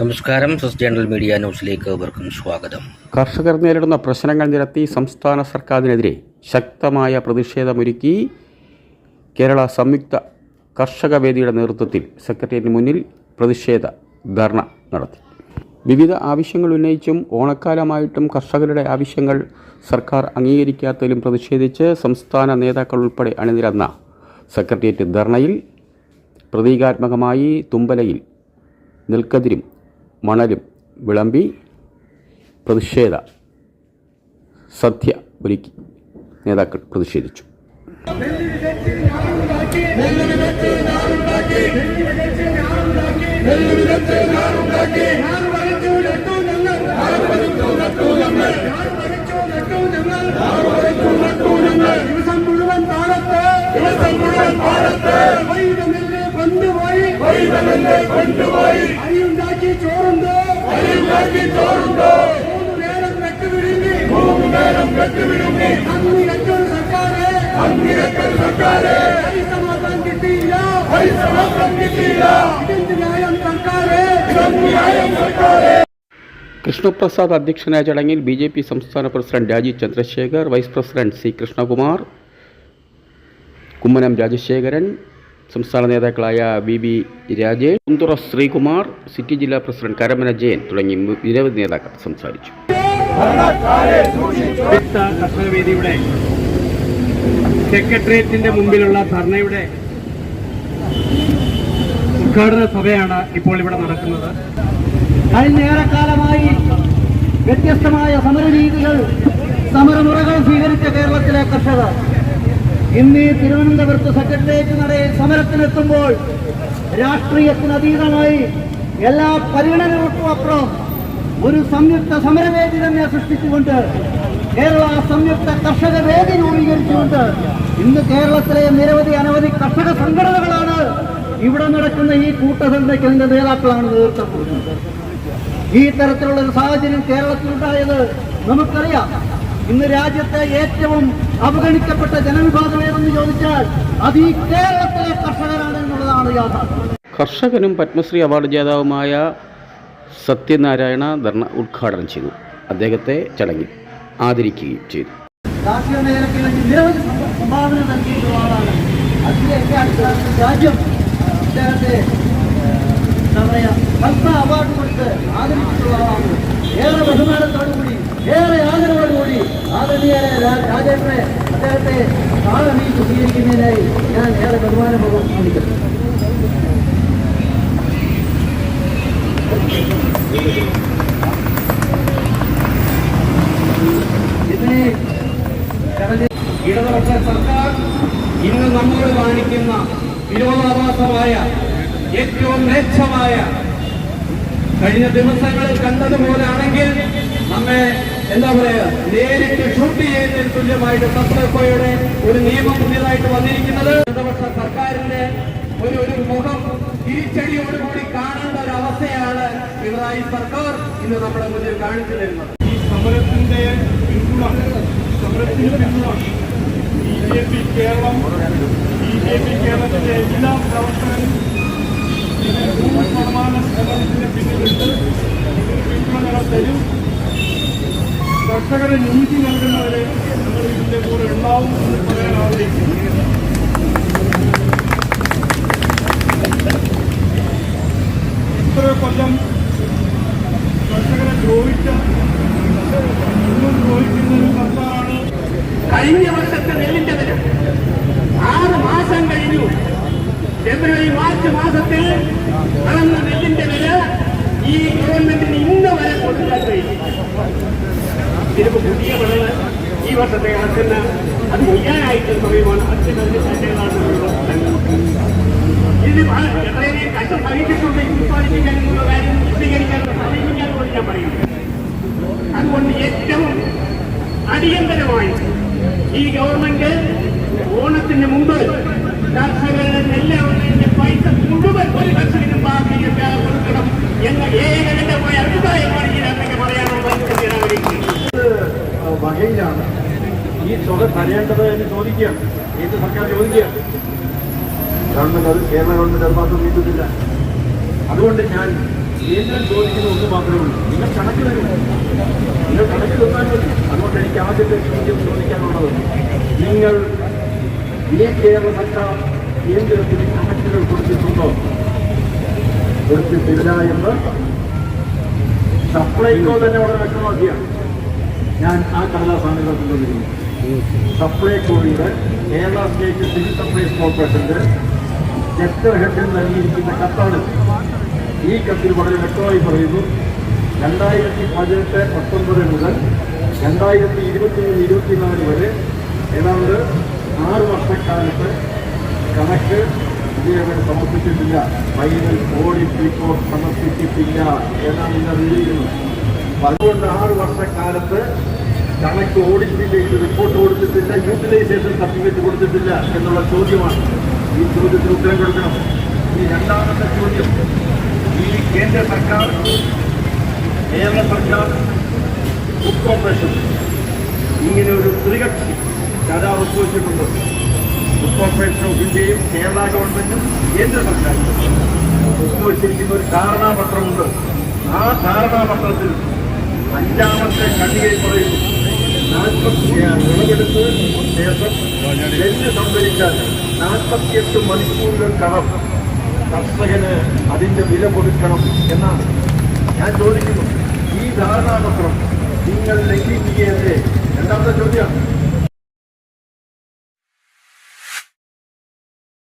നമസ്കാരം സസ് journal media ന്യൂസിലേക്ക് ഏവർക്കും സ്വാഗതം. കർഷകർ നേരിടുന്ന പ്രശ്നങ്ങൾ നിരത്തി സംസ്ഥാന സർക്കാരിനെതിരെ ശക്തമായ പ്രതിഷേധമൊരുക്കി കേരള സംയുക്ത കർഷക വേദിയുടെ നേതൃത്വത്തിൽ സെക്രട്ടേറിയറ്റിന് മുന്നിൽ പ്രതിഷേധ ധർണ നടത്തി. വിവിധ ആവശ്യങ്ങൾ ഉന്നയിച്ചും ഓണക്കാലമായിട്ടും കർഷകരുടെ ആവശ്യങ്ങൾ സർക്കാർ അംഗീകരിക്കാത്തതിലും പ്രതിഷേധിച്ച് സംസ്ഥാന നേതാക്കൾ ഉൾപ്പെടെ അണിനിരന്ന സെക്രട്ടേറിയറ്റ് ധർണയിൽ പ്രതീകാത്മകമായി തുമ്പലയിൽ നെൽക്കതിരും മണലും വിളമ്പി പ്രതിഷേധ സദ്യ ഒരുക്കി നേതാക്കൾ പ്രതിഷേധിച്ചു. അരിയുണ്ടാക്കി ചോറുണ്ട് മൂന്ന് നേരം വെട്ടുവിഴുങ്ങി മൂന്ന് നേരം വെട്ടുവിഴുങ്ങി അന്ന് വെച്ചൊരു സർക്കാരെ അന്ന് വെച്ചൊരു സർക്കാരെ പൈസ മാത്രം കിട്ടിയില്ല പൈസ മാത്രം കിട്ടിയില്ല ഇതെന്ത് ന്യായം സർക്കാരെ ഇതെന്ത് ന്യായം സർക്കാരെ കൃഷ്ണപ്രസാദ് അധ്യക്ഷനായ ചടങ്ങിൽ ബി ജെ പി സംസ്ഥാന president Rajeev Chandrasekhar vice president C Krishnakumar Kummanam Rajasekharan സംസ്ഥാന നേതാക്കളായ V B Rajesh Kunthura Sreekumar city ജില്ലാ പ്രസിഡന്റ് കരമന ജയൻ തുടങ്ങി നിരവധി നേതാക്കൾ സംസാരിച്ചു. സെക്രട്ടേറിയറ്റിന്റെ മുമ്പിലുള്ള ധർണയുടെ ഉദ്ഘാടന സഭയാണ് ഇപ്പോൾ ഇവിടെ നടക്കുന്നത്. കഴിഞ്ഞ ഏറെക്കാലമായി വ്യത്യസ്തമായ സമരരീതികൾ സമരമുറകൾ സ്വീകരിച്ച കേരളത്തിലെ കർഷകർ. ഇന്ന് ഈ തിരുവനന്തപുരത്ത് സെക്രട്ടേറിയറ്റ് നടയിൽ സമരത്തിനെത്തുമ്പോൾ രാഷ്ട്രീയത്തിന് അതീതമായി എല്ലാ പരിഗണനകൾക്കും അപ്പുറം ഒരു സംയുക്ത സമരവേദി തന്നെ സൃഷ്ടിച്ചുകൊണ്ട് കേരള സംയുക്ത കർഷക വേദി രൂപീകരിച്ചുകൊണ്ട് ഇന്ന് കേരളത്തിലെ നിരവധി അനവധി കർഷക സംഘടനകളാണ് ഇവിടെ നടക്കുന്ന ഈ കൂട്ടസന്ധയ്ക്ക് അതിന്റെ നേതാക്കളാണ് നേതൃത്വം ഈ തരത്തിലുള്ള ഒരു സാഹചര്യം കേരളത്തിലുണ്ടായത് നമുക്കറിയാം. ഇന്ന് രാജ്യത്തെ ഏറ്റവും അവഗണിക്കപ്പെട്ട ജനവിഭാഗം ഏതെന്ന് ചോദിച്ചാൽ അത് ഈ കേരളത്തിലെ കർഷകരാണ് എന്നുള്ളതാണ് യാഥാർത്ഥ്യം. കർഷകനും പത്മശ്രീ അവാർഡ് ജേതാവുമായ സത്യനാരായണ ധർണ ഉദ്ഘാടനം ചെയ്തു. അദ്ദേഹത്തെ ചടങ്ങിൽ ആദരിക്കുകയും ചെയ്തു. കാർഷിക മേഖലയ്ക്ക് വേണ്ടി നിരവധി സംഭാവന നൽകിയിട്ടുള്ള ആളാണ് അതിന്റെയൊക്കെ അടിസ്ഥാനത്തിൽ രാജ്യം അദ്ദേഹത്തെ എന്താ പറയുക പത്മ അവാർഡ് കൊടുത്ത് ആദരിച്ചിട്ടുള്ള ആളാണ്. ഏറെ ബഹുമാനത്തോടുകൂടി ഏറെ ആദരവോടുകൂടി ആദരണീയരെ രാജേന്ദ്രനെ അദ്ദേഹത്തെ താഴണീക്ക് സ്വീകരിക്കുന്നതിനായി ഞാൻ ഏറെ ബഹുമാനപൂർവം ശ്രമിക്കുന്നു ഇതിനെ ഇടതുപക്ഷ സർക്കാർ ഇന്ന് നമ്മോട് കാണിക്കുന്ന വിരോധാഭാസമായ ഏറ്റവും മേച്ഛമായ കഴിഞ്ഞ ദിവസങ്ങളിൽ കണ്ടതുപോലാണെങ്കിൽ നമ്മെ എന്താ പറയുക നേരിട്ട് ഷൂട്ട് ചെയ്യുന്നതിന് തുല്യമായിട്ട് സപ്ലൈകോയുടെ ഒരു നിയമം പുതിയതായിട്ട് വന്നിരിക്കുന്നത്. ഇടതുപക്ഷ സർക്കാരിന്റെ ഒരു ഒരു മുഖം തിരിച്ചടിയോടുകൂടി കാണേണ്ട ഒരു അവസ്ഥയാണ് പിണറായി സർക്കാർ ഇന്ന് നമ്മുടെ മുന്നിൽ കാണിച്ചു തരുന്നത്. ഈ സമരത്തിന്റെ പിന്തുണ സമരത്തിന്റെ പിന്തുണ B J Keralam B J P കേരളത്തിലെ എല്ലാ പ്രവർത്തനം സമരത്തിന് പിന്നിലിട്ട് ഇതിന് പിന്തുണ ഞങ്ങൾ തരും കർഷകരെ നീതി നൽകുന്നവരെ നമ്മൾ ഇതിന്റെ കൂടെ ഉണ്ടാവും എന്ന് പറയാൻ ആഗ്രഹിക്കുന്നു. ഇത്ര കൊല്ലം കർഷകരെ ദ്രോഹിച്ച ഇന്നും ദ്രോഹിക്കുന്ന ഒരു സർക്കാരാണ് കഴിഞ്ഞ വർഷത്തെ നെല്ലിന്റെ വില ആറ് മാസം കഴിഞ്ഞു. ഫെബ്രുവരി മാർച്ച് മാസത്തിൽ നെല്ലിന്റെ വില ഈ ഗവൺമെന്റിന് ഇന്ന് വരെ കൊടുക്കാൻ കഴിയും ഇതിപ്പോ പുതിയ വിളവ് ഈ വർഷത്തെ കണക്കിന് അത് കൊയ്യാനായിട്ട് സമയമാണ് അതിന് ഇത് വ- എത്രയും കഷ്ടം സഹിച്ചിട്ടുണ്ട്. ഉത്പാദിപ്പിക്കാനുള്ള കാര്യം സ്വീകരിക്കാനുള്ള സമീപിക്കാനുള്ള ഞാൻ പറയുന്നു. അതുകൊണ്ട് ഏറ്റവും അടിയന്തരമായി ഈ ഗവൺമെന്റ് ഓണത്തിന് മുമ്പ് കർഷകരുടെ നെല്ല് പൈസ മുഴുവൻ ഒരു കർഷകനും ബാക്കി കൊടുക്കണം. എന്ന ഏകകണ്ഠമായ അഭിപ്രായമാണ് ഇതിനകത്തൊക്കെ ആഗ്രഹിക്കുന്നു വകയിലാണ്. ഈ തുക തരേണ്ടത് എന്ന് ചോദിക്കുകയാണ്. കേന്ദ്ര സർക്കാർ ചോദിക്കുക ഗവൺമെന്റ് അത് കേരള ഗവൺമെന്റ് അത് മാത്രം നീട്ടുന്നില്ല. അതുകൊണ്ട് ഞാൻ കേന്ദ്രം ചോദിക്കുന്ന ഒന്ന് മാത്രമേ ഉള്ളൂ. നിങ്ങൾ കണക്ക് തരും. നിങ്ങൾ കണക്ക് തന്നാൽ മതി അതുകൊണ്ട് എനിക്ക് ആദ്യത്തെ ചോദ്യം ചോദിക്കാനുള്ളത് നിങ്ങൾ ഈ കേരള സർക്കാർ കേന്ദ്രത്തിന് കണക്കുകൾ കൊടുത്തിട്ടുണ്ടോ? കൊടുത്തിട്ടില്ല എന്ന് സപ്ലൈകോ തന്നെ വളരെ വ്യക്തമാക്കിയാണ്. ഞാൻ ആ കടലാസാണ് കൊണ്ടുവന്നിരിക്കുന്നത് സപ്ലൈകോയുടെ കേരള സ്റ്റേറ്റ് സിവിൽ സപ്ലൈസ് കോർപ്പറേഷന്റെ സെക്ടർ ഹെഡിൽ നൽകിയിരിക്കുന്ന കത്താണ്. ഈ കത്തിൽ വളരെ വ്യക്തമായി പറയുന്നു രണ്ടായിരത്തി പതിനെട്ട് പത്തൊമ്പത് മുതൽ രണ്ടായിരത്തി ഇരുപത്തി മൂന്ന് ഇരുപത്തിനാല് വരെ ഏതാണ്ട് ആറ് വർഷക്കാലത്ത് കണക്ക് ഇതേവരെ സമർപ്പിച്ചിട്ടില്ല. ഫൈനൽ ഓഡിറ്റ് റിപ്പോർട്ട് സമർപ്പിച്ചിട്ടില്ല എന്നാണ് ഇന്ന് അറിയിക്കുന്നത്. അതുകൊണ്ട് ആറ് വർഷക്കാലത്ത് കണക്ക് ഓഡിറ്റിലേക്ക് റിപ്പോർട്ട് കൊടുത്തിട്ടില്ല യൂട്ടിലൈസേഷൻ സർട്ടിഫിക്കറ്റ് കൊടുത്തിട്ടില്ല എന്നുള്ള ചോദ്യമാണ്. ഈ ചോദ്യത്തിന് ഉത്തരം കൊടുക്കണം. ഈ രണ്ടാമത്തെ ചോദ്യം. ഈ കേന്ദ്ര സർക്കാർ കേരള സർക്കാർ ഫുഡ് കോർപ്പറേഷൻ ഇങ്ങനെ ഒരു ത്രികക്ഷി കരാർ ഒപ്പുവെച്ചിട്ടുണ്ട് കോർപ്പറേഷൻ ഓഫ് ഇന്ത്യയും കേരള ഗവൺമെന്റും കേന്ദ്ര സർക്കാരും വെച്ചിരിക്കുന്ന ഒരു ധാരണാപത്രമുണ്ട്. ആ ധാരണാപത്രത്തിൽ അഞ്ചാമത്തെ കണ്ണികയിൽ പറയുന്നു. നാൽപ്പത്തി ശേഷം നെല്ല് സംഭരിച്ചാൽ നാൽപ്പത്തിയെട്ട് മണിക്കൂറുകൾക്കകം കർഷകന് അതിന്റെ വില കൊടുക്കണം എന്നാണ്. ഞാൻ ചോദിക്കുന്നു ഈ ധാരണാപത്രം നിങ്ങൾ ലംഘിക്കുകയല്ലേ? രണ്ടാമത്തെ ചോദ്യം